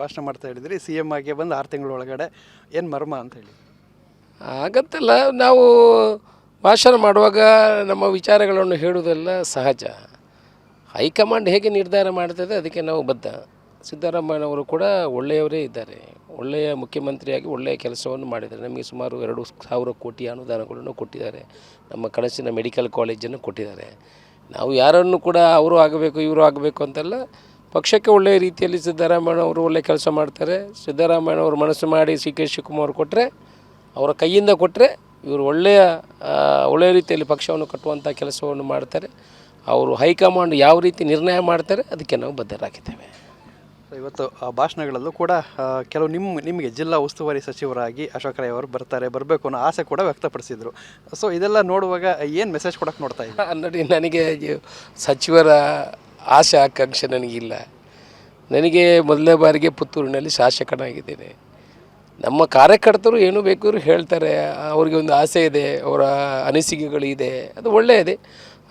ಭಾಷಣ ಮಾಡ್ತಾ ಹೇಳಿದ್ರಿ ಸಿ ಎಂ ಆಗಿ ಬಂದು ಆರು ತಿಂಗಳ ಒಳಗಡೆ ಏನು ಮರ್ಮ ಅಂತ ಹೇಳಿ? ಆಗತ್ತಲ್ಲ ನಾವು ಭಾಷಣ ಮಾಡುವಾಗ ನಮ್ಮ ವಿಚಾರಗಳನ್ನು ಹೇಳುವುದೆಲ್ಲ ಸಹಜ. ಹೈಕಮಾಂಡ್ ಹೇಗೆ ನಿರ್ಧಾರ ಮಾಡ್ತದೆ, ಅದಕ್ಕೆ ನಾವು ಬದ್ಧ. ಸಿದ್ದರಾಮಯ್ಯನವರು ಕೂಡ ಒಳ್ಳೆಯವರೇ ಇದ್ದಾರೆ. ಒಳ್ಳೆಯ ಮುಖ್ಯಮಂತ್ರಿಯಾಗಿ ಒಳ್ಳೆಯ ಕೆಲಸವನ್ನು ಮಾಡಿದ್ದಾರೆ. ನಮಗೆ ಸುಮಾರು ಎರಡು ಸಾವಿರ ಕೋಟಿ ಅನುದಾನಗಳನ್ನು ಕೊಟ್ಟಿದ್ದಾರೆ. ನಮ್ಮ ಕನಸಿನ ಮೆಡಿಕಲ್ ಕಾಲೇಜನ್ನು ಕೊಟ್ಟಿದ್ದಾರೆ. ನಾವು ಯಾರನ್ನು ಕೂಡ ಅವರು ಆಗಬೇಕು, ಇವರು ಆಗಬೇಕು ಅಂತೆಲ್ಲ ಪಕ್ಷಕ್ಕೆ ಒಳ್ಳೆಯ ರೀತಿಯಲ್ಲಿ ಸಿದ್ದರಾಮಯ್ಯನವರು ಒಳ್ಳೆ ಕೆಲಸ ಮಾಡ್ತಾರೆ. ಸಿದ್ದರಾಮಯ್ಯನವರು ಮನಸ್ಸು ಮಾಡಿ ಸಿ ಕೆ ಶಿವಕುಮಾರ್ ಕೊಟ್ಟರೆ ಅವರ ಕೈಯಿಂದ ಕೊಟ್ಟರೆ ಇವರು ಒಳ್ಳೆಯ ಒಳ್ಳೆಯ ರೀತಿಯಲ್ಲಿ ಪಕ್ಷವನ್ನು ಕಟ್ಟುವಂಥ ಕೆಲಸವನ್ನು ಮಾಡ್ತಾರೆ. ಅವರು ಹೈಕಮಾಂಡ್ ಯಾವ ರೀತಿ ನಿರ್ಣಯ ಮಾಡ್ತಾರೆ ಅದಕ್ಕೆ ನಾವು ಬದ್ಧರಾಗಿದ್ದೇವೆ. ಇವತ್ತು ಆ ಭಾಷಣಗಳಲ್ಲೂ ಕೂಡ ಕೆಲವು ನಿಮ್ಮ ನಿಮಗೆ ಜಿಲ್ಲಾ ಉಸ್ತುವಾರಿ ಸಚಿವರಾಗಿ ಅಶೋಕ್ ರೈ ಅವರು ಬರ್ತಾರೆ ಬರಬೇಕು ಅನ್ನೋ ಆಸೆ ಕೂಡ ವ್ಯಕ್ತಪಡಿಸಿದರು. ಸೊ ಇದೆಲ್ಲ ನೋಡುವಾಗ ಏನು ಮೆಸೇಜ್ ಕೊಡಕ್ಕೆ ನೋಡ್ತಾ ಇಲ್ಲ ನೋಡಿ ನನಗೆ ಸಚಿವರ ಆಸೆ ಆಕಾಂಕ್ಷೆ ನನಗಿಲ್ಲ. ನನಗೆ ಮೊದಲನೇ ಬಾರಿಗೆ ಪುತ್ತೂರಿನಲ್ಲಿ ಶಾಸಕನಾಗಿದ್ದೇನೆ. ನಮ್ಮ ಕಾರ್ಯಕರ್ತರು ಏನು ಬೇಕಾದ್ರೂ ಹೇಳ್ತಾರೆ. ಅವರಿಗೆ ಒಂದು ಆಸೆ ಇದೆ, ಅವರ ಅನಿಸಿಕೆಗಳಿದೆ ಅದು ಒಳ್ಳೆಯದೇ.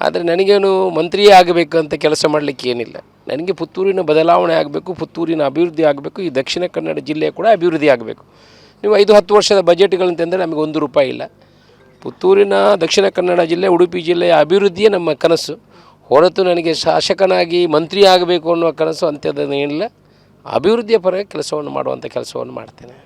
ಆದರೆ ನನಗೇನು ಮಂತ್ರಿಯೇ ಆಗಬೇಕು ಅಂತ ಕೆಲಸ ಮಾಡಲಿಕ್ಕೆ ಏನಿಲ್ಲ. ನನಗೆ ಪುತ್ತೂರಿನ ಬದಲಾವಣೆ ಆಗಬೇಕು, ಪುತ್ತೂರಿನ ಅಭಿವೃದ್ಧಿ ಆಗಬೇಕು, ಈ ದಕ್ಷಿಣ ಕನ್ನಡ ಜಿಲ್ಲೆ ಕೂಡ ಅಭಿವೃದ್ಧಿ ಆಗಬೇಕು. ನೀವು ಐದು, ಹತ್ತು ವರ್ಷದ ಬಜೆಟ್ಗಳಂತಂದರೆ ನಮಗೆ ಒಂದು ರೂಪಾಯಿ ಇಲ್ಲ. ಪುತ್ತೂರಿನ ದಕ್ಷಿಣ ಕನ್ನಡ ಜಿಲ್ಲೆ, ಉಡುಪಿ ಜಿಲ್ಲೆಯ ಅಭಿವೃದ್ಧಿಯೇ ನಮ್ಮ ಕನಸು. ಹೊರತು ನನಗೆ ಶಾಸಕನಾಗಿ ಮಂತ್ರಿ ಆಗಬೇಕು ಅನ್ನುವ ಕನಸು ಅಂಥದ್ದೇನಿಲ್ಲ ಅಭಿವೃದ್ಧಿಯ ಪರ ಕೆಲಸವನ್ನು ಮಾಡುವಂಥ ಕೆಲಸವನ್ನು ಮಾಡ್ತೇನೆ.